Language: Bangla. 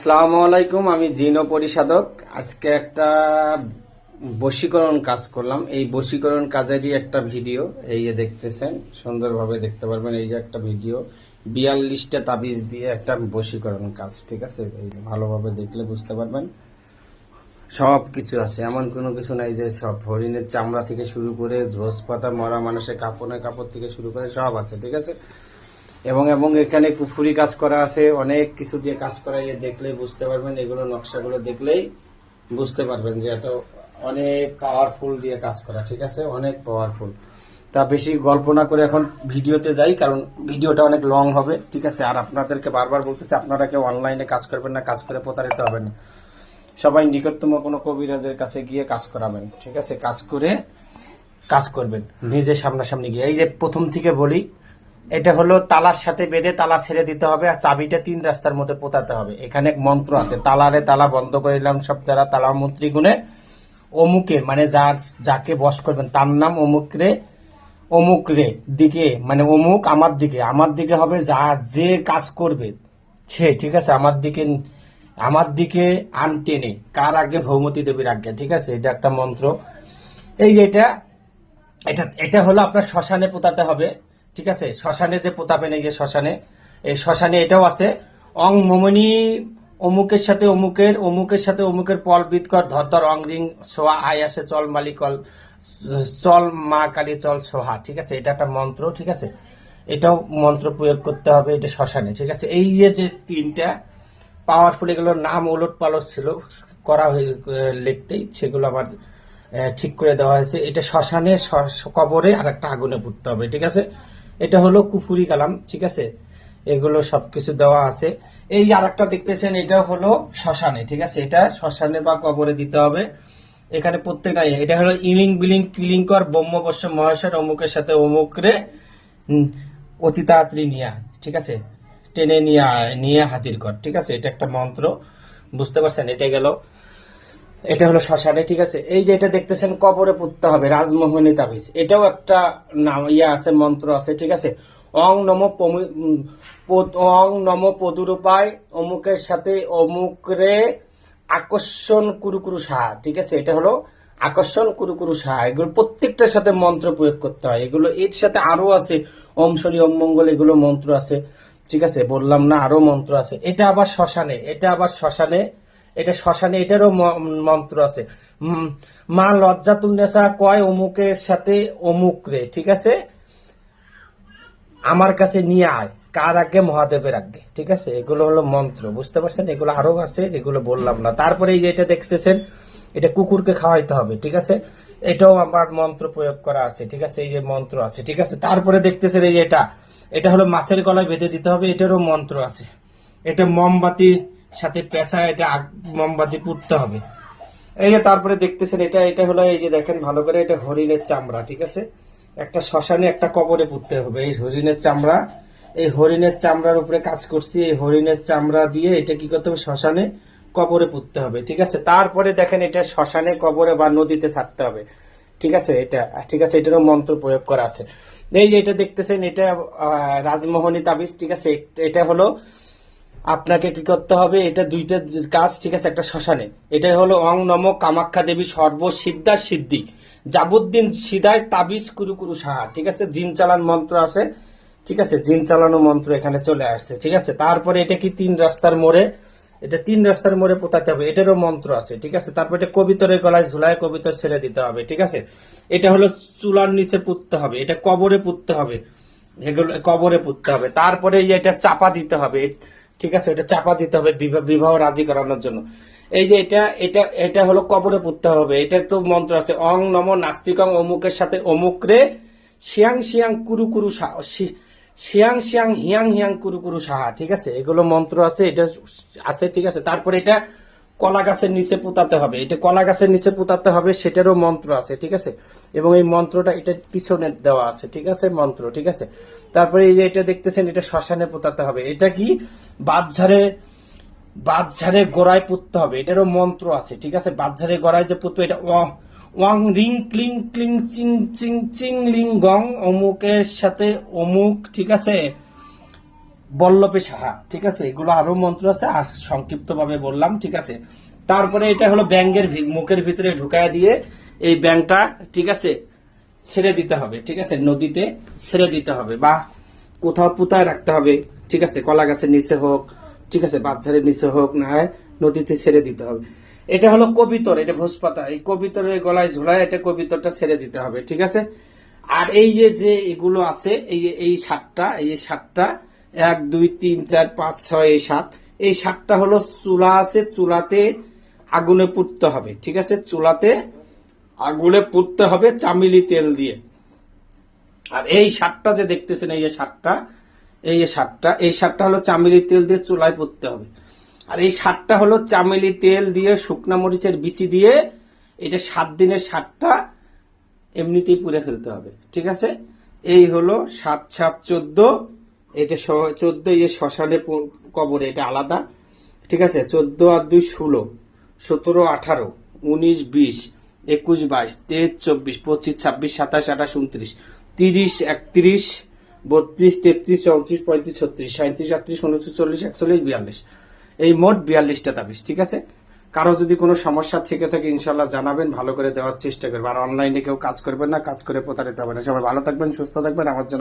আসসালামু আলাইকুম, আমি জিনো পরিষাদক। আজকে একটা বশীকরণ কাজ করলাম। এই বশীকরণ কাজেরই একটা ভিডিও, এই যে দেখতেছেন, সুন্দরভাবে দেখতে পারবেন, এই যে একটা ভিডিও। বিয়াল্লিশটা তাবিজ দিয়ে একটা বশীকরণ কাজ, ঠিক আছে? এই যে ভালোভাবে দেখলে বুঝতে পারবেন। সব কিছু আছে, এমন কোনো কিছু নাই যে সব হরিণের চামড়া থেকে শুরু করে ঝোস পাতা মরা মানুষের কাপড়ের কাপড় থেকে শুরু করে সব আছে, ঠিক আছে? এবং এবং এখানে পুফুরি কাজ করা আছে, অনেক কিছু দিয়ে কাজ করা ইয়ে দেখলেই বুঝতে পারবেন, এগুলো নকশাগুলো দেখলেই বুঝতে পারবেন যে এত অনেক পাওয়ারফুল দিয়ে কাজ করা, ঠিক আছে? অনেক পাওয়ারফুল তা বেশি গল্প না করে এখন ভিডিওতে যাই, কারণ ভিডিওটা অনেক লং হবে, ঠিক আছে? আর আপনাদেরকে বারবার বলতেছে, আপনারা কেউ অনলাইনে কাজ করবেন না, কাজ করে প্রতারিত হবেন না। সবাই নিকটতম কোনো কবিরাজের কাছে গিয়ে কাজ করাবেন, ঠিক আছে? কাজ করে কাজ করবেন। নিজে সামনাসামনি গিয়ে, এই যে প্রথম থেকে বলি এটা হলো তালার সাথে বেঁধে তালা ছেড়ে দিতে হবে আর চাবিটা তিন রাস্তার মধ্যে পোতাতে হবে। এখানে এক মন্ত্র আছে, তালারে তালা বন্ধ করে দিলাম সব যারা তালা মন্ত্রী গুণে। অমুকে মানে যার, যাকে বস করবেন, তার নাম অমুক রে অমুক রে দিকে মানে অমুক আমার দিকে আমার দিকে হবে যা যে কাজ করবে, সে, ঠিক আছে? আমার দিকে আমার দিকে আন টেনে, কার আগে ভৌমতী দেবীর আজ্ঞা, ঠিক আছে? এটা একটা মন্ত্র। এই এটা এটা এটা হলো আপনার শ্মশানে পোতাতে হবে। ঠিক আছে? শ্মশানে যে পোতাবেন এই যে শ্মশানে। এই শ্মশানে এটাও আছে। অং মমনি, অমুকের সাথে অমুকের অমুকের সাথে অমুকের পল বিদকর ধর ধর অং রিং সোহা আয় আসে চল মালিকল চল মা কালী চল সোহা, ঠিক আছে? এটা একটা মন্ত্র, ঠিক আছে? এটাও মন্ত্র প্রয়োগ করতে হবে এটা শ্মশানে, ঠিক আছে? এই যে যে তিনটা পাওয়ারফুল এগুলোর নাম ওলট পালট ছিল, করা হয়ে লিখতেই, সেগুলো আবার ঠিক করে দেওয়া হয়েছে। এটা শ্মশানে কবরে আর একটা আগুনে পুড়তে হবে, ঠিক আছে? এটা হলো কুফুরি কালাম ঠিক আছে? এগুলো সবকিছু দেওয়া আছে। এই আর একটা দেখতেছেন এটা হলো শ্মশানে ঠিক আছে? এটা শ্মশানে বা কবরে দিতে হবে। এখানে প্রত্যেকটা ইয়ে। এটা হলো ইলিং বিলিং কিলিংকর ব্রহ্মবর্ষ মহেশ্বর অমুকের সাথে অমুক রে উম, অতি তাড়াতাড়ি নিয়ে ঠিক আছে? টেনে নিয়ে নিয়ে হাজির কর ঠিক আছে? এটা একটা মন্ত্র বুঝতে পারছেন? এটা গেল। এটা হলো শ্মশানে, ঠিক আছে? এই যে এটা দেখতেছেন, কবরে পুততে হবে, রাজমোহনী তাবিজ। এটাও একটা নাম, ইয়া আছে, মন্ত্র আছে, ঠিক আছে? অং নম অং নম পদুরূপায় অমুকের সাথে অমুক রে আকর্ষণ কুরুকুরু সাহা ঠিক আছে? এটা হলো আকর্ষণ কুরুকুরু সাহা এগুলো প্রত্যেকটার সাথে মন্ত্র প্রয়োগ করতে হয়। এগুলো, এর সাথে আরও আছে, ওম শনি, ওম মঙ্গল, এগুলো মন্ত্র আছে, ঠিক আছে? বললাম না, আরও মন্ত্র আছে। এটা আবার শ্মশানে, এটা আবার শ্মশানে এটা শ্মশানে, এটারও মন্ত্র আছে। মা লজ্জাতুন্নেসা কয় অমুকের সাথে অমুক রে, ঠিক আছে? আমার কাছে নিয়ে আয়, কার আগে মহাদেবের আগে ঠিক আছে? এগুলো হলো মন্ত্র, বুঝতে পারছেন? এগুলো আরও আছে, যেগুলো বললাম না। তারপরে এই যে এটা দেখতেছেন, এটা কুকুরকে খাওয়াইতে হবে, ঠিক আছে? এটাও আমার মন্ত্র প্রয়োগ করা আছে, ঠিক আছে? এই যে মন্ত্র আছে, ঠিক আছে? তারপরে দেখতেছেন এই এটা। এটা হলো মাছের গলায় বেঁধে দিতে হবে, এটারও মন্ত্র আছে। এটা মোমবাতির সাথে পেঁচা এটা মোমবাতি পুড়তে হবে। এই যে তারপরে দেখতেছেন, এটা এটা হলো এই যে দেখেন, ভালো করে এটা হরিণের চামড়া, ঠিক আছে? একটা শ্মশানে একটা কবরে পুঁততে হবে। এই হরিণের চামড়া, এই হরিণের চামড়ার উপরে কাজ করছি, এই হরিণের চামড়া দিয়ে এটা কি করতে হবে? শ্মশানে কবরে পুঁততে হবে, ঠিক আছে? তারপরে দেখেন, এটা শ্মশানে কবরে বা নদীতে ছাড়তে হবে, ঠিক আছে? এটা, ঠিক আছে? এটারও মন্ত্র প্রয়োগ করা আছে। এই যে এটা দেখতেছেন, এটা রাজমোহনী তাবিজ, ঠিক আছে? এটা হলো আপনাকে কি করতে হবে? এটা দুইটা কাজ, ঠিক আছে, একটা শ্মশানে। এটাই হলো অং নম কামাখ্যা দেবী সর্বসিদ্ধা সিদ্ধি। যাবুদ্দিন সিদায় তাবিজ কুরু কুরু সাহা, ঠিক আছে? জিন চালান মন্ত্র আছে, ঠিক আছে? জিন চালানো মন্ত্র এখানে চলে আসছে, ঠিক আছে? তারপরে এটা কি তিন রাস্তার মোড়ে? এটা তিন রাস্তার মোড়ে পোতাতে হবে, এটারও মন্ত্র আছে, ঠিক আছে? তারপর এটা কবিতরের গলায় ঝুলায় কবিতর ছেড়ে দিতে হবে, ঠিক আছে? এটা হলো চুলার নিচে পুততে হবে, এটা কবরে পুততে হবে, এগুলো কবরে পুততে হবে। তারপরে এটা চাপা দিতে হবে ঠিক আছে এটা চাপা দিতে হবে, বিবাহ রাজি করানোর জন্য। এই যে এটা এটা এটা হলো কবরে পড়তে হবে, এটার তো মন্ত্র আছে, অং নম নাস্তিকং অমুকের সাথে অমুক রে, শিয়াং শিয়াং কুরু কুরু শিয়াং শিয়াং হিয়াং হিয়াং কুরু কুরু সাহা, ঠিক আছে? এগুলো মন্ত্র আছে, এটা আছে, ঠিক আছে? তারপরে এটা কলা গাছের নিচে পুতাতে হবে। এটা কলা গাছের নিচে পুতাতে হবে, সেটারও মন্ত্র আছে, ঠিক আছে? এবং এই মন্ত্রটা এটা পিছনে দেওয়া আছে, ঠিক আছে? মন্ত্র, ঠিক আছে? তারপরে এই যে এটা দেখতেছেন, এটা শ্মশানে পোতাতে হবে। এটা কি? বাদঝাড়ে বাদঝাড়ে গোড়ায় পুততে হবে। এটারও মন্ত্র আছে, ঠিক আছে? বাদঝাড়ে গোড়ায় যে পুতবে, এটা ওয়াং, রিং, ক্লিং ক্লিং, চিং চিং চিং, লিং, গং, অমুকের সাথে অমুক, ঠিক আছে? বল্লভে সাহা, ঠিক আছে? এগুলো আরও মন্ত্র আছে সংক্ষিপ্ত ভাবে বললাম, ঠিক আছে? তারপরে এটা হলো ব্যাঙ্গের মুখের ভিতরে ঢুকায় দিয়ে এই ব্যাংকটা ঠিক আছে, ছেড়ে দিতে হবে, ঠিক আছে? নদীতে ছেড়ে দিতে হবে বা কোথাও পুতায় রাখতে হবে, ঠিক আছে? কলা গাছের নিচে হোক, ঠিক আছে? বাচ্চারের নিচে হোক, না হয় নদীতে ছেড়ে দিতে হবে। এটা হলো কবিতর, এটা ভোজপাতা। এই কবিতরের গলায় ঝোলায় এটা কবিতরটা ছেড়ে দিতে হবে, ঠিক আছে? আর এই যে যে এগুলো আছে, এই এই সাতটা এই সাতটা এক, দুই, তিন, চার, পাঁচ, ছয়, এই সাত। এই সাতটা হলো চুলা আছে, চুলাতে আগুনে পুড়তে হবে, ঠিক আছে? চুলাতে আগুনে পুড়তে হবে চামিলি তেল দিয়ে। আর এই সাতটা যে দেখতেছেন, এই যে সাতটা, এই যে সাতটা, এই সাতটা হলো চামেলি তেল দিয়ে চুলায় পুড়তে হবে। আর এই সাতটা হলো চামেলি তেল দিয়ে শুকনা মরিচের বিচি দিয়ে এটা সাত দিনের সাতটা এমনিতেই পুড়ে ফেলতে হবে, ঠিক আছে? এই হলো সাত সাত, চোদ্দ এটা চোদ্দ ইয়ে শ্মশানে কবরে, এটা আলাদা। ঠিক আছে? চোদ্দ আর দুই ষোলো, সতেরো আঠারো, উনিশ বিশ, একুশ বাইশ, তেইশ চব্বিশ, পঁচিশ ছাব্বিশ, সাতাশ, আঠাশ, উনত্রিশ, তিরিশ একত্রিশ, বত্রিশ, তেত্রিশ, চৌত্রিশ, পঁয়ত্রিশ, ছত্রিশ সাঁত্রিশ আটত্রিশ, উনত্রিশ, চল্লিশ, একচল্লিশ, বিয়াল্লিশ। এই মোট বিয়াল্লিশটা তাবিজ ঠিক আছে? কারও যদি কোনো সমস্যা থেকে থাকে ইনশাল্লাহ জানাবেন, ভালো করে দেওয়ার চেষ্টা করবেন। আর অনলাইনে কেউ কাজ করবেন না, কাজ করে প্রতারিত না। সবাই ভালো থাকবেন, সুস্থ থাকবেন। আমার জন্য